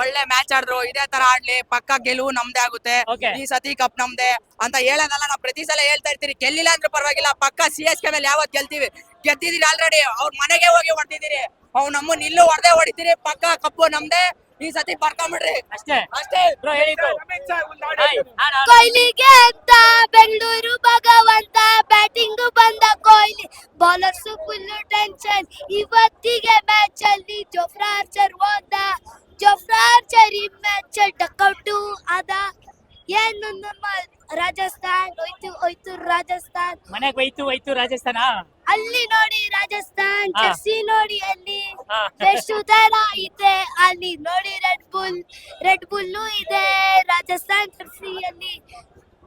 ಒಳ್ಳೆ ಮ್ಯಾಚ್ ಆಡಿದ್ರು ಇದೇ ತರ ಆಡ್ಲಿ ಪಕ್ಕ ಗೆಲುವು ನಮ್ದೇ ಆಗುತ್ತೆ. Okay. ಈ ಸತಿ ಕಪ್ ನಮ್ದೇ ಅಂತ ಹೇಳೋದಲ್ಲ ನಾವು ಪ್ರತಿ ಸಲ ಹೇಳ್ತಾ ಇರ್ತೀರಿ ಗೆಲ್ಲಿಲ್ಲ ಅಂದ್ರೆ ಪರವಾಗಿಲ್ಲ ಪಕ್ಕ ಸಿ ಎಸ್ ಕೆ ಮೇಲೆ ಯಾವತ್ ಗೆಲ್ತೀವಿ? ಗೆದ್ದಿದೀರಿ ಆಲ್ರೆಡಿ ಅವ್ರ ಮನೆಗೆ ಹೋಗಿ ಹೊಡೆದಿದ್ದೀರಿ. ಅವ್ರು ನಮ್ಮನ್ನ ಇಲ್ಲೂ ಹೊಡೆದೇ ಹೊಡಿತೀರಿ ಪಕ್ಕ ಕಪ್ಪು ನಮ್ದೇ ಈ ಸತಿ ಬರ್ಕೊಂಬಿಡ್ರಿ. ಅಷ್ಟೇ. ಅಷ್ಟೇ. ಬ್ರೋ ಕೊಹ್ಲಿಗೆ ಅಂತ ಬೆಂಗಳೂರು ಭಗವಂತ ಬ್ಯಾಟಿಂಗ್ ಬಂದ ಕೊಹ್ಲಿ. ಬೌಲರ್ಸ್ ಫುಲ್ ಟೆನ್ಷನ್ ಇವತ್ತಿಗೆ ಮ್ಯಾಚ್ ಅಲ್ಲಿ ಜೋಫ್ರಾ ಆರ್ಚರ್ ಹೋದ. ಜೋಫ್ರಾ ಚರಿ ಮ್ಯಾಚ್ ಡಕ್ಔಟ್ ಆದ. ಏನು ನಮ್ಮ ರಾಜಸ್ಥಾನ್ ಹೋಯ್ತು ಹೋಯ್ತು ರಾಜಸ್ಥಾನ್. ಮನೆಗ್ ಹೋಯ್ತು ಹೋಯ್ತು ರಾಜಸ್ಥಾನ? ಅಲ್ಲಿ ನೋಡಿ ರಾಜಸ್ಥಾನ್ ಹಾ. ಜರ್ಸಿ ನೋಡಿ ಅಲ್ಲಿ. ಹಾ. ಎಷ್ಟು ತರ ಇದೆ ಅಲ್ಲಿ ನೋಡಿ ರೆಡ್ ಬುಲ್ ರೆಡ್ ಬುಲ್ಲು ಇದೆ ರಾಜಸ್ಥಾನ್ ಜರ್ಸಿಯಲ್ಲಿ.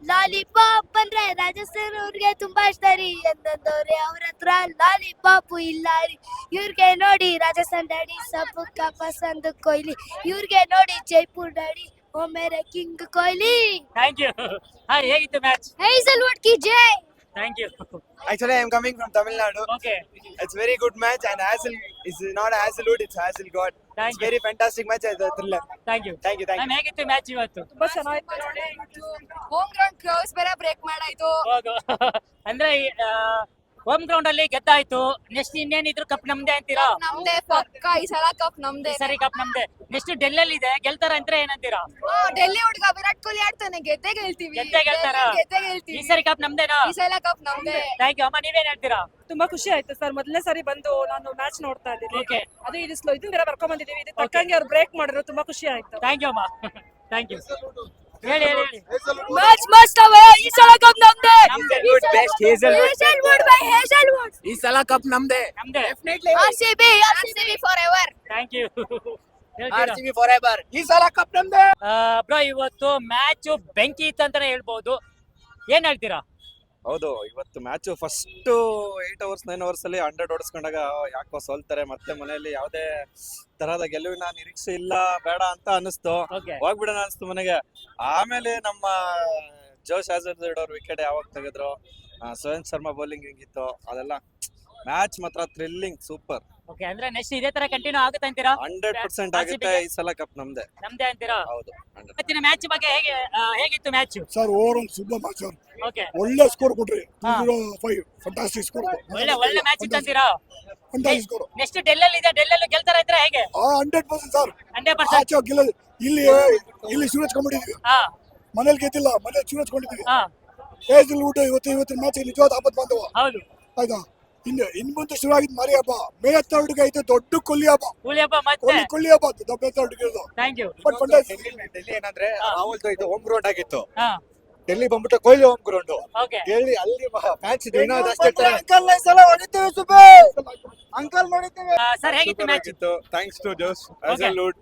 ಲಾಲಿಪಾಪ್ ಅಂದ್ರೆ ರಾಜಸ್ಥಾನ್ ಅವ್ರಿಗೆ ತುಂಬಾ ಇಷ್ಟ ರೀ ಎಂದಂದವ್ರೆ ಅವ್ರ ಹತ್ರ ಲಾಲಿಪಾಪ್ ಇಲ್ಲ ರೀ. ಇವ್ರಿಗೆ ನೋಡಿ ರಾಜಸ್ಥಾನ್ ಡ್ಯಾಡಿ ಸಬ್ ಕಾ ಪಸಂದ್ ಕೊಹ್ಲಿ ಇವ್ರಿಗೆ ನೋಡಿ ಜೈಪುರ್ ಡ್ಯಾಡಿ ಒಮ್ಮೆರೆ ಮೇರೆ ಕಿಂಗ್ ಕೊಹ್ಲಿ ಥ್ಯಾಂಕ್ ಯು ಹಾ ಹೇಗಿತ್ತು ಮ್ಯಾಚ್ ಹೈಸಲ್ವುಡ್ ಕಿ ಜೈ. Thank you Actually, I am coming from Tamil Nadu. Okay It's very good match, and Hazel is not Hazelwood, it's Hazel God. Very fantastic match ಆಯ್ತು thriller thank you thank you thank you ಹೇಗಿತ್ತು match ಇವತ್ತು? ತುಂಬ ಚೆನ್ನಾಗಿತ್ತು. Home ground close ಬೇರೆ break ಮಾಡಾಯ್ತು. ಅಂದ್ರೆ home ground ಅಲ್ಲಿ ಗೆದ್ದಾಯ್ತು. Next ಇನ್ನೇನಿದ್ರು cup ನಮ್ದೇ ಅಂತೀರಾ? ನಮ್ದೇ ಪಕ್ಕ ಈ ಸಲ ಕಪ್ ನಮ್ದೇ. ಈ ಸರಿ ಕಪ್ ನಮ್ದೇ. ನೆಕ್ಸ್ಟ್ ಡೆಲ್ಲಲ್ಲಿ ಇದೆ. ಗೆಲ್ತಾರ ಅಂತ ಏನಂತೀರಾ? ಡೆಲ್ಲಿ ಹುಡುಗ ವಿರಾಟ್ ಕೊಹ್ಲಿ ಆಡ್ತಾನೆ. ಗೆದ್ದೆ ಗೆಲ್ತೀವಿ. ಗೆದ್ದೆ ಗೆಲ್ತಾರ? ಗೆದ್ದೆ ಈ ಗೆಲ್ತೀವಿ ಸರಿ ಕಪ್ ನಮ್ದೇನಾ? ಈ ಸಲ ಕಪ್ ನಮ್ದೇ. ಥ್ಯಾಂಕ್ ಯು ಅಮ್ಮ ನೀವೇನ್ ಹೇಳ್ತೀರಾ? ತುಂಬಾ ಖುಷಿ ಆಯ್ತು ಸರ್. ಮೊದಲನೇ ಸಾರಿ ಬಂದು ನಾನು ಮ್ಯಾಚ್ ನೋಡ್ತಾ ಇದ್ದೀನಿ. ಓಕೆ ಅದು ಇದು ಸ್ಲೋ ಇದು ಬೇರೆ ಬರ್ಕೊಂಡ್ ಬಂದಿದ್ದೀವಿ ಇದು ತಕ್ಕಂಗೆ ಅವ್ರು ಬ್ರೇಕ್ ಮಾಡಿದ್ರು. ತುಂಬಾ ಖುಷಿ ಆಯ್ತು. ಥ್ಯಾಂಕ್ ಯು ಅಮ್ಮ. ಥ್ಯಾಂಕ್ ಯು ಹೇಳಿ ಹೇಳಿ ಹೇಳಿ. ಮ್ಯಾಚ್ ಮಸ್ತ್ ಅವ ಈ ಸಲ ಕಪ್ ನಮ್ದೇ. Hazlewood best Hazlewood. Hazlewood bye Hazlewood ಈ ಸಲ ಕಪ್ ನಮ್ದೆ. ನಮ್ದೇ. RCB RCB forever thank you RCB forever ಈ ಸಲ ಕಪ್ ನಮ್ದೇ. ಬ್ರೋ ಇವತ್ತು ಮ್ಯಾಚ್ ಬೆಂಕಿ ಇತ್ತು ಅಂತಾನೆ ಹೇಳ್ಬಹುದು ಏನ್ ಹೇಳ್ತೀರಾ? ಹೌದು ಇವತ್ತು match first eight overs nine overs ಅಲ್ಲಿ ಹಂಡ್ರೆಡ್ ಓಡಿಸ್ಕೊಂಡಾಗ ಯಾಕೋ ಸೋಲ್ತಾರೆ ಮತ್ತೆ ಮನೆಯಲ್ಲಿ ಯಾವುದೇ ತರಹದ ಗೆಲುವಿನ ನಿರೀಕ್ಷೆ ಇಲ್ಲ ಬೇಡ ಅಂತ ಅನಿಸ್ತು ಹೋಗ್ಬಿಡೋಣ ಅನಿಸ್ತು ಮನೆಗೆ. ಆಮೇಲೆ ನಮ್ಮ ಜೋಶ್ ಆಜರ್ಡ್ ಅವ್ರ ವಿಕೆಟ್ ಯಾವಾಗ ತೆಗೆದ್ರು? ಆ, ಶರ್ಮಾ ಬೌಲಿಂಗ್ ಹೆಂಗಿತ್ತು? ಅದೆಲ್ಲ ಮ್ಯಾಚ್ ಮಾತ್ರ ಥ್ರಿಲ್ಲಿಂಗ್ ಸೂಪರ್ ಓಕೆ ಅಂದ್ರೆ ನೆಕ್ಸ್ಟ್ ಇದೇ ತರ ಕಂಟಿನ್ಯೂ ಆಗುತ್ತೆ ಅಂತೀರಾ? ಹಂಡ್ರೆಡ್ ಪರ್ಸೆಂಟ್ ಆಗುತ್ತೆ ಈ ಸಲ ಕಪ್ ನಮ್ದೆ. ನಮ್ದೇ ಅಂತೀರಾ? ಹೌದು 100%. ಇವತ್ತಿನ ಮ್ಯಾಚ್ ಬಗ್ಗೆ ಹೇಗೆ ಆ, ಹೇಗಿತ್ತು ಮ್ಯಾಚ್ ಸರ್ ಓವರ್ ಒಂದು ಸೂಪರ್ ಮ್ಯಾಚ್ ಸರ್ ಓಕೆ ಒಳ್ಳೆ ಸ್ಕೋರ್ ಕೊಟ್ರಿ. ಹಾ. Two zero five fantastic score ಒಳ್ಳೆ ಒಳ್ಳೆ ಮ್ಯಾಚ್ ಇತ್ತು ಅಂತೀರಾ? ಫಂಟಾಸ್ಟಿಕ್ ಸ್ಕೋರ್ ನೆಕ್ಸ್ಟ್ ಡೆಲ್ಲಲ್ಲಿ ಇದೆ ಡೆಲ್ಲಲ್ಲಿ ಗೆಲ್ತಾರ ಇದ್ರೆ ಹೇಗೆ? ಆ hundred percent sir hundred percent ಆಚೆ ಗೆಲ್ಲ ಇಲ್ಲಿ ಇಲ್ಲಿ ಸೂರಜ್ ಕೊಂಡಿದ್ವಿ ಹಾ. ಮನೇಲಿ ಗೆದ್ದಿಲ್ಲ ಮನೇಲಿ ಸೂರಜ್ ಕೊಂಡಿದ್ದೀವಿ. ಹಾ. ಏಜ್ ಊಟ ಇವತ್ತು ಇವತ್ತು ಮ್ಯಾಚ್ ನಿಜವಾದ ಆಪತ್ ಬಂದವ. ಹೌದು. ಆಯ್ತಾ? ಇನ್ನು ಇನ್ ಮುಂದೆ ಶುರು ಆಗಿದ್ ಮರಿ ಹಬ್ಬ ಮೇ ಹತ್ತರಡ್ಗೆ ಐತೆ ದೊಡ್ಡ ಕೊಲ್ಲಿ ಹಬ್ಬ ಕೂಲಿಯಪ್ಪ ಮತ್ತೆ ಕೊಲ್ಲಿ ಕೊಲ್ಲಿ ಹಬ್ಬ ದೊಡ್ಡ ಹತ್ತರಡ್ಗೆ ಥ್ಯಾಂಕ್ ಯು ಬಟ್ ಡೆಲ್ಲಿ ಏನಂದ್ರೆ ರಾಹುಲ್ ಇದು ಹೋಮ್ ಗ್ರೌಂಡ್ ಆಗಿತ್ತು. ಹಾ. ಡೆಲ್ಲಿ ಬಂದ್ಬಿಟ್ಟು Kohli home ground okay Delhi ಅಲ್ಲಿ ಮ್ಯಾಚ್ ಅಷ್ಟೇ ಅಂಕಲ್ ಈ ಸಲ ಹೊಡಿತೀವಿ ಸುಬೇ ಅಂಕಲ್ ನೋಡಿದ್ದೀವಿ. ಸರ್ ಹೇಗಿತ್ತು ಮ್ಯಾಚ್ ಇತ್ತು thanks to Josh. Hazlewood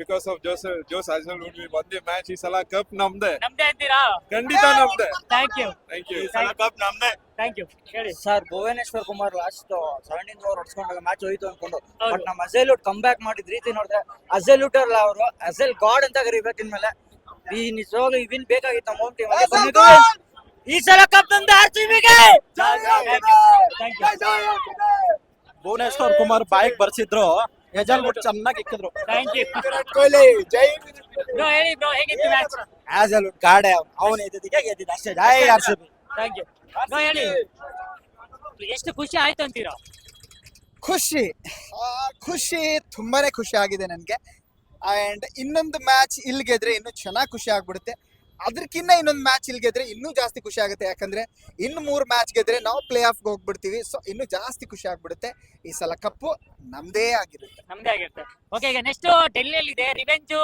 because of Josh Josh Hazlewood V ಬಂದಿ ಮ್ಯಾಚ್ ಈ ಸಲ ಕಪ್ ನಮ್ದೆ. ನಮ್ದೇ ಅಂತೀರಾ? ಖಂಡಿತ ನಮ್ದೆ. ಥ್ಯಾಂಕ್ ಯು ಥ್ಯಾಂಕ್ ಯು ಈ ಸಲ ಕಪ್ ನಮ್ದೆ. ಥ್ಯಾಂಕ್ ಯು ಹೇಳಿ. Sir Bhuvneshwar Kumar last seventeen over ಹೊಡ್ಸ್ಕೊಂಡಾಗ match ಹೋಯ್ತು ಅನ್ಕೊಂಡು. ಬಟ್ ನಮ್ಮ ಅಜೆಲ್ಯೂಟ್ ಕಮ್ ಬ್ಯಾಕ್ ಮಾಡಿದ ರೀತಿ ನೋಡಿದ್ರೆ ಅಜೆಲ್ಯೂಟ್ ಅಲ್ಲ ಅವರು ಅಜೆಲ್ ಗಾಡ್ ಅಂತ ಕರಿಬೇಕು ಇನ್ಮೇಲೆ. ಈ ನಿಜವಾಗ್ಲೂ ಈ ವಿನ್ ಬೇಕಾಗಿತ್ತು ನಮ್ಮ ಹೋಮ್ ಟೀಮ್ ಈ ಸಲ ಕಪ್ ನಮ್ದು ಆರ್ ಸಿ ಬಿಗೆ ಥ್ಯಾಂಕ್ ಯು ಭುವನೇಶ್ವರ್ ಕುಮಾರ್ ಬಾಯಿಗೆ ಬರ್ಸಿದ್ರು. ಯಜಲ್ವುಡ್ ಚೆನ್ನಾಗಿ ಇಕ್ಕಿದ್ರು. ಥ್ಯಾಂಕ್ ಯು ವಿರಾಟ್ ಕೊಹ್ಲಿ ಜೈ ಬ್ರೋ ಹೇಳಿ ಬ್ರೋ ಹೇಗಿತ್ತು ಮ್ಯಾಚ್ ಅಜೆಲ್ಯೂಟ್ ಗಾಡೆ ಅವನು. ಇದ್ದಿದ್ದಕ್ಕೆ ಗೆದ್ದಿದ್ದ ಅಷ್ಟೇ ಜೈ R C B thank you bro ಹೇಳಿ. ಎಷ್ಟು ಖುಷಿ ಆಯ್ತು ಅಂತೀರಾ? ಖುಷಿ. ಆ, ಖುಷಿ ತುಂಬಾನೇ ಖುಷಿ ಆಗಿದೆ ನನಗೆ. ಅಂಡ್ ಇನ್ನೊಂದು ಮ್ಯಾಚ್ ಇಲ್ಲಿ ಗೆದ್ರೆ ಇನ್ನೂ ಚೆನ್ನಾಗಿ ಖುಷಿ ಆಗ್ಬಿಡುತ್ತೆ. ಅದಕ್ಕಿಂತ ಇನ್ನೊಂದು ಮ್ಯಾಚ್ ಇಲ್ಲಿ ಗೆದ್ರೆ ಇನ್ನೂ ಜಾಸ್ತಿ ಖುಷಿ ಆಗುತ್ತೆ. ಯಾಕಂದ್ರೆ ಇನ್ನು ಮೂರು ಮ್ಯಾಚ್ ಗೆದ್ರೆ ನಾವು ಪ್ಲೇ ಆಫ್ಗೆ ಹೋಗ್ಬಿಡ್ತೀವಿ. ಸೊ ಇನ್ನೂ ಜಾಸ್ತಿ ಖುಷಿ ಆಗ್ಬಿಡುತ್ತೆ. ಈ ಸಲ ಕಪ್ಪು ನಮ್ದೇ ಆಗಿರುತ್ತೆ. ನಮ್ದೇ ಆಗಿರುತ್ತೆ. ಓಕೆ ಈಗ ನೆಕ್ಸ್ಟ್ ಡೆಲ್ಲಿಯಲ್ಲಿ ಇದೆ ರಿವೆಂಜ್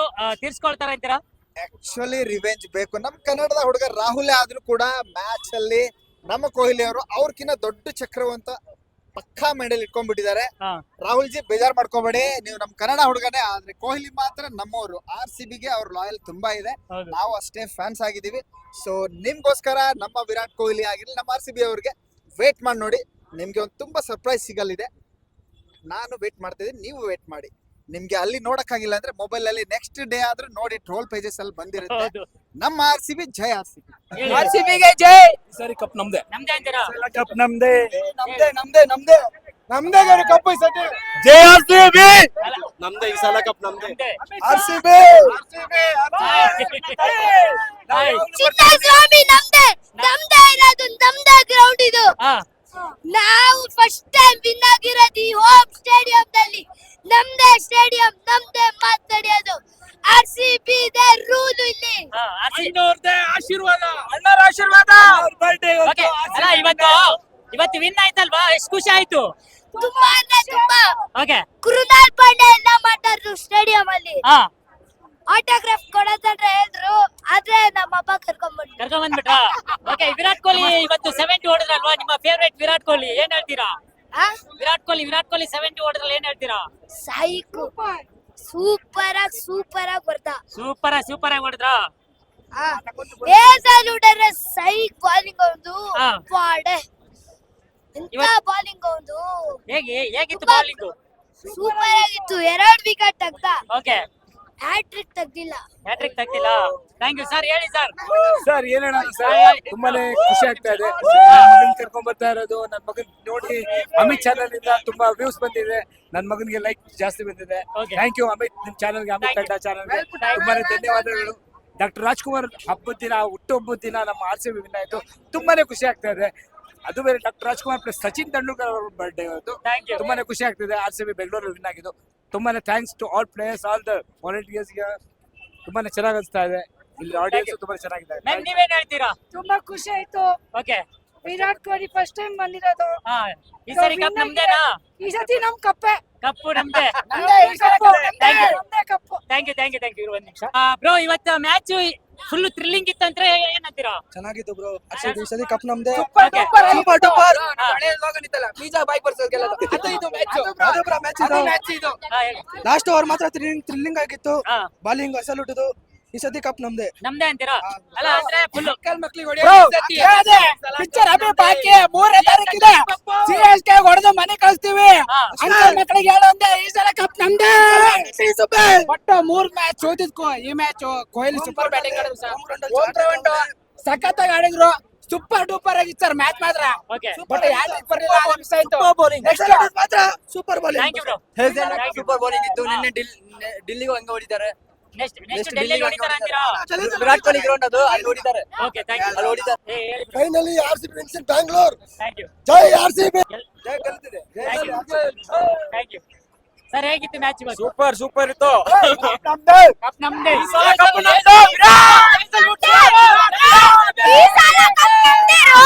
ತೀರ್ಸ್ಕೊಳ್ತಾರ ಅಂತೀರಾ? ಆಕ್ಚುಲಿ ರಿವೆಂಜ್ ಬೇಕು. ನಮ್ ಕನ್ನಡದ ಹುಡುಗ ರಾಹುಲ್ ಆದ್ರೂ ಕೂಡ ಮ್ಯಾಚ್ ಅಲ್ಲಿ ನಮ್ಮ ಕೊಹ್ಲಿ ಅವರು ಅವ್ರಕಿನ್ನ ದೊಡ್ಡ ಚಕ್ರವಂತ ಪಕ್ಕಾ ಮೈಂಡಲ್ಲಿ ಇಟ್ಕೊಂಡ್ಬಿಟ್ಟಿದ್ದಾರೆ. ರಾಹುಲ್ ಜಿ ಬೇಜಾರ್ ಮಾಡ್ಕೋಬೇಡಿ. ನೀವು ನಮ್ ಕನ್ನಡ ಹುಡುಗನೇ ಆದ್ರೆ ಕೊಹ್ಲಿ ಮಾತ್ರ ನಮ್ಮವರು. ಆರ್ ಸಿ ಬಿಗೆ ಅವ್ರ ಲಾಯಲ್ ತುಂಬಾ ಇದೆ. ನಾವು ಅಷ್ಟೇ ಫ್ಯಾನ್ಸ್ ಆಗಿದ್ದೀವಿ. ಸೊ ನಿಮ್ಗೋಸ್ಕರ ನಮ್ಮ ವಿರಾಟ್ ಕೊಹ್ಲಿ ಆಗಿರ್ಲಿ ನಮ್ಮ ಆರ್ ಸಿ ಬಿ ಅವ್ರಿಗೆ ವೇಟ್ ಮಾಡಿ ನೋಡಿ. ನಿಮ್ಗೆ ಒಂದು ತುಂಬಾ ಸರ್ಪ್ರೈಸ್ ಸಿಗಲಿದೆ. ನಾನು ವೇಟ್ ಮಾಡ್ತಾ ಇದ್ದೀನಿ ನೀವು ವೇಟ್ ಮಾಡಿ. ನಿಮ್ಗೆ ಅಲ್ಲಿ ನೋಡಕ್ಕಾಗಿಲ್ಲ ಅಂದ್ರೆ ಮೊಬೈಲ್ ಅಲ್ಲಿ ನೆಕ್ಸ್ಟ್ ಡೇ ಆದ್ರೂ ನೋಡಿ ಟ್ರೋಲ್ ಪೇಜಸ್ ಅಲ್ಲಿ ಬಂದಿರುತ್ತೆ. ನಮ್ಮ ಆರ್ ಸಿ ಬಿ ಜೈ R C B C B ಜೈ. ಸರಿ ಕಪ್ ನಮ್ದೆ. ನಮ್ದೇ ಅಂತೀರಾ? ಕಪ್ ನಮ್ದೆ. ನಮ್ದೇ ನಮ್ದೆ ನಮ್ದೆ. ನಮ್ದೇ ಗಾಡಿ ಕಪ್ ಈ ಸತಿ. ಜೈ ಆರ್ ಸಿ ಬಿ ನಮ್ದೇ ಈ ಸಲ ಕಪ್ ನಮ್ದೆ. ಆರ್ ಸಿ ಬಿ ಸ್ವಾಮಿ ನಮ್ದೇ. ನಮ್ದೇ ಇರೋದು ನಮ್ದೇ ಗ್ರೌಂಡ್ ಇದು. ಹಾ. ನಾವು ಫಸ್ಟ್ ಟೈಮ್ ವಿನ್ ಆಗಿರೋದು ಈ ಹೋಮ್ ಸ್ಟೇಡಿಯಂ ನಲ್ಲಿ ನಮ್ದೇ ಸ್ಟೇಡಿಯಂ ನಮ್ದೇ ಮಾತಾಡೋದು ಆರ್ ಸಿ ಬಿ ಇದೆ ರೂಲ್ ಇಲ್ಲಿ. RCB. ಆಶೀರ್ವಾದ. ಅಣ್ಣರ ಆಶೀರ್ವಾದ. ಓಕೆ ಅಲ್ಲ ಇವತ್ತು ಇವತ್ತು ವಿನ್ ಆಯ್ತಲ್ವಾ? ಎಷ್ಟು ಖುಷಿ ಆಯ್ತು? ತುಂಬಾ ಅಂದ್ರೆ ತುಂಬಾ. ಓಕೆ. ಕೃಣಾಲ್ ಪಾಂಡೆ ಎಲ್ಲ ಮಾತಾಡ್ರು ಸ್ಟೇಡಿಯಂ ಅಲ್ಲಿ. ಹಾ. ಆಟೋಗ್ರಾಫ್ ಕೊಡೋದಂದ್ರೆ ಹೇಳಿದ್ರು ಆದ್ರೆ ನಮ್ಮ ಅಪ್ಪ ಕರ್ಕೊಂಡ್ಬಿಟ್ಟು ಕರ್ಕೊಂಡ್ ಬಂದ್ಬಿಟ್ರಾ ಓಕೆ ವಿರಾಟ್ ಕೊಹ್ಲಿ ಇವತ್ತು ಸೆವೆಂಟಿ ಹೊಡೆದ್ರಲ್ವಾ? ನಿಮ್ಮ ಫೇವರೇಟ್ ವಿರಾಟ್ ಕೊಹ್ಲಿ ಏನ್ ಹೇಳ್ತೀರಾ? ಆ? ವಿರಾಟ್ ಕೊಹ್ಲಿ ವಿರಾಟ್ ಕೊಹ್ಲಿ ಸೆವೆಂಟಿ ಹೊಡೆದ್ರಲ್ಲಿ ಏನ್ ಹೇಳ್ತೀರಾ? ಸೈಕು ಸೂಪರ್ ಆಗಿ ಸೂಪರ್ ಆಗಿ ಬರ್ತಾ ಸೂಪರ್ ಸೂಪರ್ ಆಗಿ ಹೊಡೆದ್ರ. ಏಸಲ್ ಹುಡರೆ ಸೈಕ್ ಬಾಲಿಂಗ್ ಒಂದು ಹಾ. ಪಾಡೆ ಎಂತ ಬಾಲಿಂಗ್ ಒಂದು ಹೇಗೆ ಹೇಗಿತ್ತು ಬೌಲಿಂಗ್ ಸೂಪರ್ ಆಗಿತ್ತು ಎರಡ್ ವಿಕೆಟ್ ತೆಗ್ದ. ಓಕೆ ಹ್ಯಾಟ್ರಿಕ್ ತೆಗ್ದಿಲ್ಲ. ಹ್ಯಾಟ್ರಿಕ್ ಥ್ಯಾಂಕ್ ಯು ಸರ್ ಹೇಳಿ ಸರ್ ಸರ್ ಏನ್ ಸರ್ ತುಂಬಾನೇ ಖುಷಿ ಆಗ್ತಾ ಇದೆ. ನನ್ನ ಮಗನ್ ಕರ್ಕೊಂಡ್ ಬರ್ತಾ ಇರೋದು. ನನ್ನ ಮಗನ್ ನೋಡಿ ಅಮಿತ್ ಚಾನಲ್ ಇಂದ ತುಂಬಾ ವ್ಯೂಸ್ ಬಂದಿದೆ. ನನ್ನ ಮಗನಿಗೆ ಲೈಕ್ ಜಾಸ್ತಿ ಬಂದಿದೆ. Okay. Thank you Amit. ನಿಮ್ ಚಾನಲ್ಗೆ ಅಮಿತ್. ಕಡ್ಡ ಚಾನಲ್ಗೆ ತುಂಬಾನೇ ಧನ್ಯವಾದಗಳು. ಡಾಕ್ಟರ್ ರಾಜ್ಕುಮಾರ್ ಹಬ್ಬದ ದಿನ ಹುಟ್ಟು ಹಬ್ಬದ ದಿನ ನಮ್ಮ ಆರ್ ಸಿ ಬಿ ವಿನ್ ಆಯ್ತು. ತುಂಬಾನೇ ಖುಷಿ ಆಗ್ತಾ ಇದೆ. ಅದು ಬೇರೆ ಡಾಕ್ಟರ್ ರಾಜ್ಕುಮಾರ್ ಪ್ಲಸ್ ಸಚಿನ್ ತೆಂಡೂಲ್ಕರ್ ಅವರ ಬರ್ಡೇ ಇವತ್ತು ಥ್ಯಾಂಕ್ ಯು ತುಂಬಾನೇ ಖುಷಿ ಆಗ್ತಿದೆ ಆರ್ ಸಿ ಬಿ ಬೆಂಗಳೂರಲ್ಲಿ ವಿನ್ ಆಗಿದ್ದು. ತುಂಬಾನೇ thanks to all players all the ವಾಲಂಟಿಯರ್ಸ್ಗೆ ತುಂಬಾ ಚೆನ್ನಾಗಿ ಅನಿಸ್ತಾ ಇದೆ. ಇಲ್ಲಿ ಆಡಿಯನ್ಸ್ ತುಂಬಾ ಚೆನ್ನಾಗಿದೆ. ಮ್ಯಾಮ್ ನೀವೇನ್ ಹೇಳ್ತೀರಾ? ತುಂಬಾ ಖುಷಿ ಆಯ್ತು. Okay Virat Kohli first time ಬಂದಿರೋದು. ಹಾ ಈ ಸರಿ ಕಪ್ ನಮ್ದೇನಾ? ಈ ಸತಿ ನಮ್ ಕಪ್ಪೆ ಕಪ್ಪು ನಮ್ದೇ. ಕಪ್ಪು. Thank you. ನಮ್ದೇ cup thank you thank you thank you ಒಂದ್ ನಿಮಿಷ. ಬ್ರೋ ಇವತ್ತು ಮ್ಯಾಚ್ ಫುಲ್ ಥ್ರಿಲ್ಲಿಂಗ್ ಇತ್ತಂದ್ರೆ ಏನಂತೀರಾ? ಚೆನ್ನಾಗಿತ್ತು ಬ್ರೋ ಈ ಸಲ ಕಪ್ ನಮ್ದೇ. Okay. ಸೂಪರ್ ಡೂಪರ್ ಹಾ. ಹಾ, ಇದು. ಲಾಸ್ಟ್ ಓವರ್ ಮಾತ್ರ ಥ್ರಿಲ್ಲಿಂಗ್ ಆಗಿತ್ತು. ಹಾ, ಬಾಲಿಂಗ್ ಅಸಲ್ ಹುಟ್ಟದು ಈ ಸತಿ ಕಪ್ ನಮ್ದೇ. ನಮ್ದೇ ಅಂತೀರಾ? ಅಲ್ಲ ಅಂದ್ರೆ ಫುಲ್ ಪಿಕ್ಚರ್ ಅಭಿ ಬಾಕಿ ಮೂರನೇ ತಾರೀಕಿದೆ. ಸಿ ಎಸ್ ಕೆ ಹೊಡೆದು ಮನೆ ಕಳಿಸ್ತೀವಿ. ಅಂಕಲ್ ಮಕ್ಕಳಿಗೆ ಹೇಳೋಂದೆ ಈ ಸಲ ಕಪ್ ನಮ್ದೇ. ಒಟ್ಟು ಮೂರ್ ಮ್ಯಾಚ್ ಸೋತಿದ್ಕೋ ಈ ಮ್ಯಾಚ್ ಕೊಹ್ಲಿ ಸೂಪರ್ ಬ್ಯಾಟಿಂಗ್ ಆಡಿದ್ರು ಸಖತ್ತಾಗಿ ಆಡಿದ್ರು. ಸೂಪರ್ ಡೂಪರ್ ಆಗಿತ್ತು ಸರ್ ಮ್ಯಾಚ್ ಮಾತ್ರ. But super bro super bowling ಇತ್ತು. ನಿನ್ನೆ ಡಿಲ್ಲಿಗೂ ಹಂಗ ಹೊಡಿತಾರೆ. ನೆಕ್ಸ್ಟ್ ನೆಕ್ಸ್ಟ್ ಡೆಲ್ಲಿ ಹೊಡಿತಾರ ಅಂತೀರಾ? ವಿರಾಟ್ ಕೊಹ್ಲಿ ಗ್ರೌಂಡ್ ಅದು ಅಲ್ಲಿ ಹೊಡಿತಾರೆ. ಓಕೆ ಥ್ಯಾಂಕ್ ಯು ಅಲ್ಲಿ ಹೊಡಿತಾರೆ. Finally R C B wins Bangalore thank you Jai R C B thank you sir ಹೇಗಿತ್ತು ಮ್ಯಾಚ್ ಸೂಪರ್ ಸೂಪರ್ ಇತ್ತು. ಕಪ್ ನಮ್ದೇ. ಈ ಸಲ ಕಪ್ ನಮ್ದೇ ರೋ.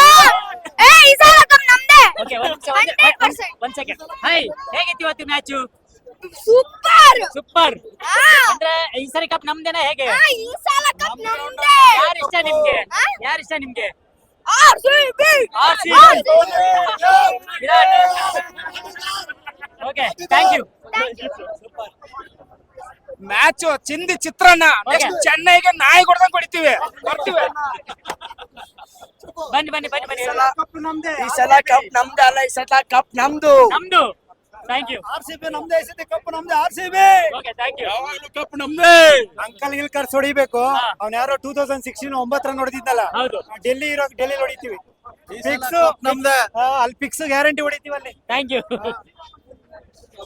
ಏ ಈ ಸಲ ಕಪ್ ನಮ್ದೇ ಓಕೆ ಒಂದ್ ನಿಮಿಷ 100%. ಒಂದ್ ಸೆಕೆಂಡ್ ಹಾಯ್ ಹೇಗಿತ್ತು ಇವತ್ತು ಮ್ಯಾಚ್ ಸೂಪರ್ ಸೂಪರ್ ಆ, ಅಂದ್ರೆ ಈ ಸರಿ ಕಪ್ ನಮ್ದೇನಾ ಹೇಗೆ ಆ, ಈ ಸಲ ಕಪ್ ನಮ್ದೇ ಯಾರು ಇಷ್ಟ ನಿಮ್ಗೆ ಆ? ಯಾರು ಇಷ್ಟ ನಿಮ್ಗೆ RCB. RCB. Virat okay thank you match ಚಿಂದಿ ಚಿತ್ರಾನ್ನ. ಚೆನ್ನೈಗೆ ನಾಯಿ ಕೊಡ್ದಂಗ್ ಕೊಡ್ತೀವಿ. ಬರ್ತೀವಿ ಬನ್ನಿ ಬನ್ನಿ ಬನ್ನಿ ಬನ್ನಿ. ಈ ಸಲ ಕಪ್ ನಮ್ದೇ. ಅಲ್ಲ ಈ ಸಲ ಕಪ್ ನಮ್ದು. ನಮ್ದು. Thank you R C B ನಮ್ದೇ ಈ ಸತಿ ಕಪ್ ನಮ್ದೇ R C B okay thank you cup ನಮ್ದೇ. ಅಂಕಲ್ ಗಿಲ್ಕರ್ ಹೊಡಿಬೇಕು. ಹಾ. ಅವ್ನ ಯಾರೋ ಟೂ ತೌಸಂಡ್ ಸಿಕ್ಸ್ಟೀನ್ ಒಂಬತ್ತರ ನೋಡಿದ್ನಲ್ಲ ಹೌದು. ಡೆಲ್ಲಿ ಇರೋ ಡೆಲ್ಲಿ ಹೊಡಿತೀವಿ. ಫಿಕ್ಸ್ ನಮ್ದೇ. ಅಲ್ಲಿ ಫಿಕ್ಸ್ ಗ್ಯಾರಂಟಿ ಹೊಡಿತೀವಿ ಅಲ್ಲಿ thank you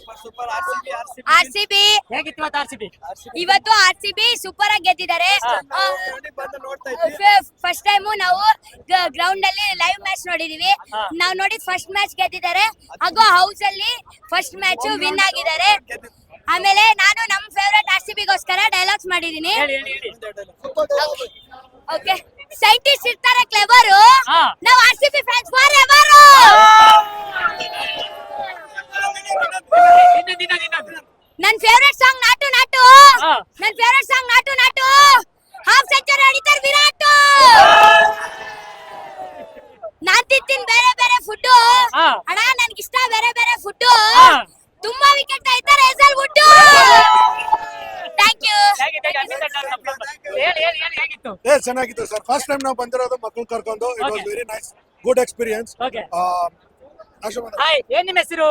R C B R C RCB. ಹೇಗಿತ್ತು ಇವತ್ತು ಆರ್ ಸಿ ಬಿ ಇವತ್ತು ಆರ್ಸಿಬಿ ಸೂಪರ್ ಆಗಿ ಗೆದ್ದಿದ್ದಾರೆ. ಫಸ್ಟ್ ಟೈಮ್ ನಾವು ಗ್ರೌಂಡ್ ಅಲ್ಲಿ ಲೈವ್ ಮ್ಯಾಚ್ ನೋಡಿದೀವಿ. ನಾವು ನೋಡಿದ ಫಸ್ಟ್ ಮ್ಯಾಚ್ ಗೆದ್ದಿದ್ದಾರೆ. ಹಾಗೂ ಹೌಸ್ ಅಲ್ಲಿ ಫಸ್ಟ್ ಮ್ಯಾಚ್ ವಿನ್ ಆಗಿದ್ದಾರೆ. ಆಮೇಲೆ ನಾನು ನಮ್ ಫೇವರೇಟ್ ಆರ್ ಸಿ ಗೋಸ್ಕರ ಡೈಲಾಗ್ಸ್ ಮಾಡಿದೀನಿ ಓಕೆ ಸೈಂಟಿಸ್ಟ್ ಇರ್ತಾರೆ ಕ್ಲೆವರ್ ನಾವು R C B fans forever ಇನ್ನೊಂದು ಇನ್ನೊಂದು ಇನ್ನೊಂದು ನನ್ ಫೇವರೇಟ್ ಸಾಂಗ್ ನಾಟು ನಾಟು ಹಾ. ನನ್ favourite song Naatu Naatu half century ಹೊಡಿತಾರೆ ವಿರಾಟ್ ನಾನ್ ತಿಂತೀನಿ ಬೇರೆ ಬೇರೆ ಫುಡ್ ಹಾ. ಅಣ್ಣ ನನ್ಗೆ ಇಷ್ಟ ಬೇರೆ ಬೇರೆ ಫುಡ್ ಹಾ. ತುಂಬಾ wicket ಆಯ್ತಾರೆ Hazlewood thank you thank you thank you ಹೇಳಿ ಹೇಳಿ ಹೇಳಿ ಹೇಗಿತ್ತು ಏ ಚೆನ್ನಾಗಿತ್ತು ಸರ್. ಫಸ್ಟ್ ಟೈಮ್ ನಾವು ಬಂದಿರೋದು ಮಕ್ಕಳು ಕರ್ಕೊಂಡು. It was very nice good experience okay Ashok hi ಏನ್ ನಿಮ್ಮ ಹೆಸರು?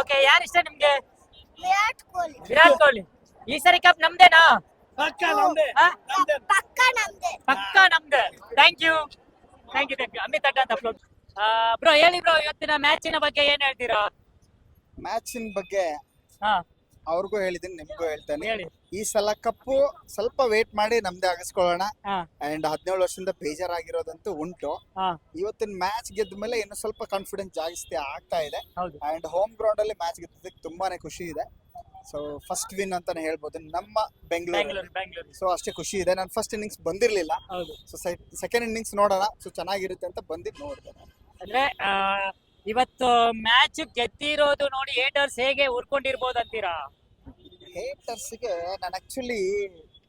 ಓಕೆ ಯಾರು ಇಷ್ಟ ನಿಮ್ಗೆ? ವಿರಾಟ್ ಕೊಹ್ಲಿ. ವಿರಾಟ್ ಕೊಹ್ಲಿ. ಈ ಸರಿ ಕಪ್ ನಮ್ದೇನಾ? ಹಾ? ಪಕ್ಕ ನಮ್ದೆ. ಪಕ್ಕ ನಮ್ದೆ. Thank you thank you thank you Amit ಅಡ್ಡ ಅಂತ ಅಪ್ಲೋಡ್ ಬ್ರೋ ಹೇಳಿ ಬ್ರೋ ಇವತ್ತಿನ ಮ್ಯಾಚಿನ ಬಗ್ಗೆ ಏನ್ ಹೇಳ್ತೀರಾ? ಮ್ಯಾಚಿನ ಬಗ್ಗೆ ಹಾ. ಅವ್ರಿಗೂ ಹೇಳಿದೀನಿ ನಿಮ್ಗೂ ಹೇಳ್ತೇನೆ. ಹೇಳಿ. ಈ ಸಲ ಕಪ್ಪು ಸ್ವಲ್ಪ ವೇಟ್ ಮಾಡಿ ನಮ್ದೇ ಆಗಿಸ್ಕೊಳ್ಳೋಣ. ಅಂಡ್ ಹದಿನೇಳು ವರ್ಷದಿಂದ ಬೇಜಾರ್ ಬೇಜಾರಾಗಿರೋದಂತೂ ಉಂಟು. ಇವತ್ತಿನ ಮ್ಯಾಚ್ ಗೆದ್ದ ಮೇಲೆ ಇನ್ನು ಸ್ವಲ್ಪ ಕಾನ್ಫಿಡೆನ್ಸ್ ಜಾಸ್ತಿ ಆಗ್ತಾ ಇದೆ. ಅಂಡ್ ಹೋಮ್ ಗ್ರೌಂಡ್ ಅಲ್ಲಿ ಮ್ಯಾಚ್ ಗೆದ್ದಕ್ಕೆ ತುಂಬಾನೇ ಖುಷಿ ಇದೆ. ಸೊ ಫಸ್ಟ್ ವಿನ್ ಅಂತಾನೆ ಹೇಳ್ಬೋದು. ನಮ್ಮ ಬೆಂಗಳೂರು ಸೊ ಅಷ್ಟೇ ಖುಷಿ ಇದೆ. ನಾನು ಫಸ್ಟ್ ಇನ್ನಿಂಗ್ಸ್ ಬಂದಿರ್ಲಿಲ್ಲ. ಸೊ ಸೆಕೆಂಡ್ ಇನ್ನಿಂಗ್ಸ್ ನೋಡೋಣ. ಸೊ ಚೆನ್ನಾಗಿರುತ್ತೆ ಅಂತ ಬಂದಿದ್ದು ನೋಡ್ತೇನೆ ಅಂದ್ರೆ ಇವತ್ತು ಮ್ಯಾಚ್ ಗೆದ್ದಿರೋದು ನೋಡಿ ಏಟರ್ಸ್ ಹೇಗೆ ಉರ್ಕೊಂಡಿರ್ಬೋದು ಅಂತೀರಾ ಹೇಟರ್ಸ್ಗೆ ನಾನು actually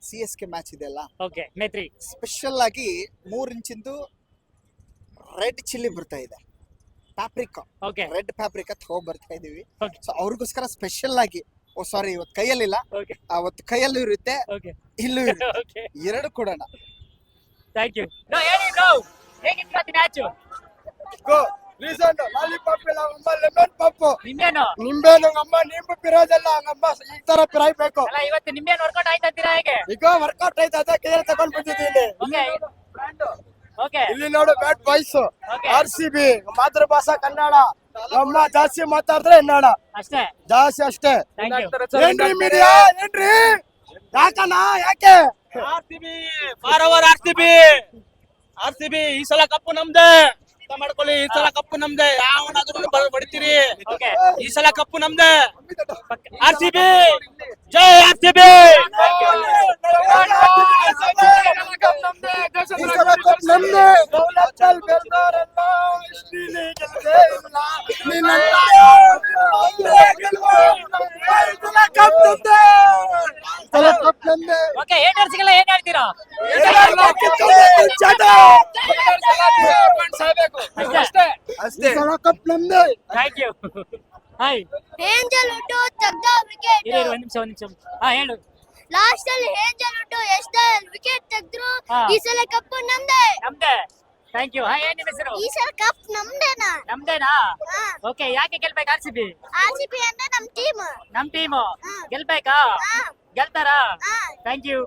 C S K match ಇದೆ ಅಲ್ಲ ಓಕೆ ಮೇತ್ರಿ ಸ್ಪೆಷಲ್ ಆಗಿ ಮೂರ್ ಇಂಚಿಂದು ರೆಡ್ ಚಿಲ್ಲಿ ಬರ್ತಾ ಇದೆ. ಪ್ಯಾಪ್ರಿಕಾ ಓಕೆ ರೆಡ್ ಪ್ಯಾಪ್ರಿಕಾ ತಗೊಂಡ್ ಬರ್ತಾ ಇದೀವಿ. Okay. ಸೊ ಅವ್ರಿಗೋಸ್ಕರ ಸ್ಪೆಷಲ್ ಆಗಿ ಓ ಸಾರಿ ಇವತ್ತು ಕೈಯಲ್ಲಿಲ್ಲ. ಓಕೆ ಅವತ್ತು ಕೈಯಲ್ಲೂ ಇರುತ್ತೆ ಓಕೆ ಇಲ್ಲೂ ಇರುತ್ತೆ. ಓಕೆ ಎರಡು ಕೊಡೋಣ. ಥ್ಯಾಂಕ್ ಯು ಹೇಗಿತ್ತು ಮ್ಯಾಚ್ ಮ್ಯಾಚು ರೀಸನ್ ಲಾಲಿಪಾಪ್ ಇಲ್ಲ ಅಮ್ಮ ಲೆಮನ್ ಪಾಪ್ ನಿಂಬೆನು ನಿಂಬೆನು ಅಮ್ಮ ನಿಂಬು ಪಿರೋದಲ್ಲ ಅಮ್ಮ ಈ ತರ ಪಿರಾಯ್ಬೇಕು ಅಲ್ಲ ಇವತ್ತು ನಿಂಬೆನು ವರ್ಕೌಟ್ ಆಯ್ತಂತೀರಾ ಹೇಗೆ? ಈಗ ವರ್ಕೌಟ್ ಆಯ್ತಾ ಅದ ಕೇರ್ ತಗೊಂಡ್ ಬಂದಿದ್ದೀನಿ. ಇಲ್ಲಿ ನೋಡು bat boys R C B ಮಾತೃಭಾಷಾ Kannada. ನಮ್ಮ ಜಾಸ್ತಿ ಮಾತಾಡಿದ್ರೆ ಎನ್ನಡ ಅಷ್ಟೇ. ಜಾಸ್ತಿ ಅಷ್ಟೇ. ಏನ್ರಿ ಮೀಡಿಯಾ ಏನ್ರಿ? ಯಾಕಣ್ಣ? ಯಾಕೆ? RCB forever RCB RCB ಈ ಸಲ ಕಪ್ಪು ನಮ್ದೆ. ಅರ್ಥ ಮಾಡ್ಕೊಳ್ಳಿ ಈ ಸಲ ಕಪ್ಪು ನಮ್ದೆ. ಯಾವನಾದ್ರೂ ಹೊಡಿತೀರಿ. ಓಕೆ. ಈ ಸಲ ಕಪ್ಪು ನಮ್ದೆ. ಆರ್ಸಿಬಿ ಜೈ ಆರ್ಸಿಬಿ ಸಿ ಬಿ ಕಪ್ ನಮ್ದೇ. ದೌಲತ್ತಲ್ಲಿ ಬೆಳ್ದೋರೆಲ್ಲ ಇಷ್ಟಿಲಿ ಗೆಲ್ದೇ ಇಲ್ಲ. ನಿನ್ನಂತ ಒಬ್ನೇ ಗೆಲ್ವ. ಈ ಸಲ ಕಪ್ ನಮ್ದೇ. ಈ ಸಲ ಕಪ್ ನಮ್ದೇ. ಓಕೆ ಏಟರ್ಸ್ಗೆಲ್ಲ ಏನ್ ಹೇಳ್ತೀರಾ ಎಲ್ಲರೂ ಕಿತ್ಕೊಂಡು ಚಟ. ಅಷ್ಟೇ ಈ ಸಲ ಕಪ್ ನಮ್ದೇ. ಥ್ಯಾಂಕ್ ಯು ಹಾಯ್ ಏಂಜಲ್ ಉಟ್ಟು ತೆಗ್ದ ವಿಕೆಟ್ ಇರಿ ಇರಿ, ಒಂದ್ ನಿಮಿಷ ಒಂದ್ ನಿಮಿಷ. ಹಾ ಹೇಳು. ಲಾಸ್ಟ್ ಅಲ್ಲಿ ಹೇಂಜಲ್ ಉಂಟು ಎಷ್ಟ ವಿಕೆಟ್ ತೆಗ್ದ್ರು ಹಾ. ಈ ಸಲ ಕಪ್ ನಮ್ದೇ. ನಮ್ದೆ. ಥ್ಯಾಂಕ್ ಯು ಹಾ ಏನ್ ನಿಮ್ಮ ಹೆಸರು? ಈ ಸಲ ಕಪ್ ನಮ್ದೇನಾ? ನಮ್ದೇನಾ? ಓಕೆ ಯಾಕೆ ಗೆಲ್ಬೇಕು R C B R C B ಅಂದ್ರೆ ನಮ್ ಟೀಮ್ ನಮ್ ಟೀಮು ಗೆಲ್ಬೇಕಾ? ಗೆಲ್ತಾರಾ? ಥ್ಯಾಂಕ್ ಯು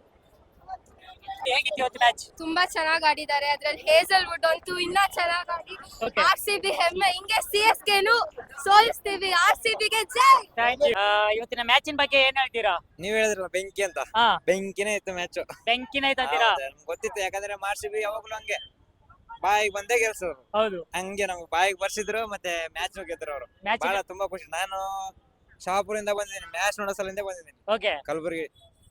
ಹೇಗಿತ್ತು ಇವತ್ತು ಮ್ಯಾಚ್ ತುಂಬಾ ಚೆನ್ನಾಗಿ ಆಡಿದ್ದಾರೆ. ಅದ್ರಲ್ಲಿ ಹೇಸಲ್ ವುಡ್ ಅಂತೂ ಇನ್ನ ಚೆನ್ನಾಗಿ ಆಡಿ. Okay. ಆರ್ ಸಿ ಬಿ ಹೆಮ್ಮೆ. ಹಿಂಗೆ ಸಿ ಎಸ್ ಕೆನು ಸೋಲಿಸ್ತೀವಿ. ಆರ್ ಸಿ ಬಿಗೆ ಜೈ! ಥ್ಯಾಂಕ್ ಯು ಇವತ್ತಿನ ಮ್ಯಾಚಿನ ಬಗ್ಗೆ ಏನ್ ಹೇಳ್ತೀರಾ? ನೀವ್ ಹೇಳಿದ್ರಲ್ಲ ಬೆಂಕಿ ಅಂತ. ಹಾ. ಬೆಂಕಿನೇ ಇತ್ತು ಮ್ಯಾಚ್ ಬೆಂಕಿನ ಅಂತೀರಾ ಗೊತ್ತಿತ್ತು. ಯಾಕಂದ್ರೆ ಮಾರ್ಸಿಬಿ ಯಾವಾಗ್ಲೂ ಹಂಗೆ. ಬಾಯಿಗೆ ಬಂದೇ ಗೆಲ್ಸೋರು. ಹೌದು. ಹಂಗೆ ನಮ್ಗೆ ಬಾಯಿಗೆ ಬರ್ಸಿದ್ರು ಮತ್ತೆ ಮ್ಯಾಚ್ ಗೆದ್ರು ಅವರು ಮ್ಯಾಚ್ ಬಹಳ ತುಂಬಾ ಖುಷಿ. ನಾನು ಶಹಾಪುರಿಂದ ಬಂದಿದ್ದೀನಿ. ಮ್ಯಾಚ್ ನೋಡೋ ಸಲಿಂದ ಬಂದಿದ್ದೀನಿ. ಓಕೆ ಕಲಬುರಗಿ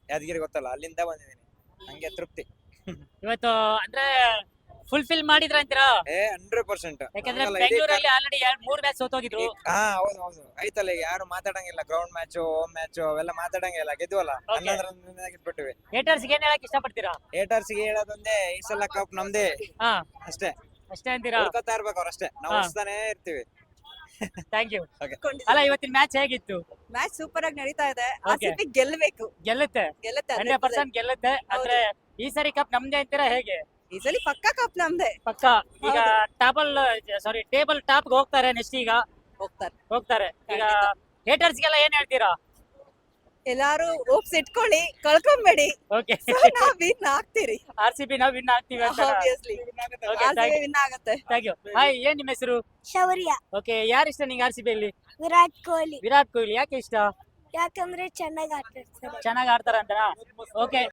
ಯಾದಗಿರಿ ಗೊತ್ತಲ್ಲ ಅಲ್ಲಿಂದ ಬಂದಿದ್ದೀನಿ. ಹಂಗೆ ತೃಪ್ತಿ. ಇವತ್ತು ಅಂದ್ರೆ ಫುಲ್ಫಿಲ್ ಮಾಡಿದ್ರ ಅಂತೀರಾ? ಏ ಹಂಡ್ರೆಡ್ ಪರ್ಸೆಂಟ್ ಯಾಕಂದ್ರೆ ಬೆಂಗಳೂರಲ್ಲಿ ಆಲ್ರೆಡಿ ಎರಡ್ ಮೂರ್ ಮ್ಯಾಚ್ ಸೋತೋಗಿದ್ರು. ಹಾ ಹೌದು ಹೌದು. ಐತಲ್ಲ ಈಗ ಯಾರು ಮಾತಾಡಂಗಿಲ್ಲ. ಗ್ರೌಂಡ್ ಮ್ಯಾಚ್ ಹೋಮ್ ಮ್ಯಾಚ್ ಅವೆಲ್ಲ ಮಾತಾಡಂಗಿಲ್ಲ. ಗೆದ್ವಲ್ಲ? Okay. ಹನ್ನೊಂದರ ಇಟ್ಬಿಟ್ಟಿವಿ ಏಟರ್ಸ್ ಏನ್ ಹೇಳಕ್ ಇಷ್ಟಪಡ್ತೀರಾ? ಹೇಟರ್ಸ್ಗೆ ಹೇಳೋದೊಂದೇ ಈ ಸಲ ಕಪ್ ನಮ್ದೇ. ಹಾ. ಅಷ್ಟೇ. ಅಷ್ಟೇ ಅಂತೀರಾ? ಇರ್ಬೇಕು ಅವ್ರು ಅಷ್ಟೇ. ನಾವು ಹಾ. ಇರ್ತೀವಿ. Thank you. ಅಲ್ಲ ಇವತ್ತಿನ ಮ್ಯಾಚ್ ಹೇಗಿತ್ತು? ಮ್ಯಾಚ್ ಸೂಪರ್ ಆಗಿ ನಡೀತಾ ಇದೆ. ಆ ಆರ್ಸಿಬಿ ಗೆಲ್ಲಬೇಕು ಗೆಲ್ಲುತ್ತೆ. ಗೆಲ್ಲುತ್ತೆ ಹಂಡ್ರೆಡ್ ಪರ್ಸೆಂಟ್ ಗೆಲ್ಲುತ್ತೆ. ಅಂದ್ರೆ ಈ ಸರಿ ಕಪ್ ನಮ್ದೇ ಅಂತೀರಾ ಹೇಗೆ? ಈ ಸಲ ಪಕ್ಕ ಕಪ್ ನಮ್ದೇ. ಪಕ್ಕ. ಈಗ ಟಾಬಲ್ ಸಾರಿ ಟೇಬಲ್ ಟಾಪ್ ಹೋಗ್ತಾರೆ ನೆಕ್ಸ್ಟ್ ಈಗ. ಹೋಗ್ತಾರೆ. ಹೋಗ್ತಾರೆ. ಈಗ ಹೇಟರ್ಸ್ಗೆಲ್ಲ ಏನ್ ಹೇಳ್ತೀರಾ? ಎಲ್ಲಾರು ಹೋಪ್ಸ್ ಇಟ್ಕೊಳ್ಳಿ ಕಳ್ಕೊಂಬೇಡಿ. ಓಕೆ ನಾವ್ ವಿನ್ ಆಗ್ತೀರಿ. ಆರ್ ಸಿ ಬಿ ನಾವು ವಿನ್ ಆಗ್ತೀವಿ ಅಂತ ಆಬ್ವಿಯಸ್ಲಿ. ವಿನ್ ಆಗುತ್ತೆ. ಥ್ಯಾಂಕ್ ಯು ಹಾಯ್ ಏನ್ ನಿಮ್ಮ ಹೆಸರು? ಶೌರ್ಯ. ಓಕೆ ಯಾರು ಇಷ್ಟ ನಿಂಗೆ ಆರ್ ಸಿ ಬಿ ಅಲ್ಲಿ? ವಿರಾಟ್ ಕೊಹ್ಲಿ. ವಿರಾಟ್ ಕೊಹ್ಲಿ ಯಾಕೆ ಇಷ್ಟ? ಯಾಕಂದ್ರೆ ಚೆನ್ನಾಗಿ ಆಡ್ತಾರೆ ಚೆನ್ನಾಗಿ ಆಡ್ತಾರ ಅಂತ ಓಕೆ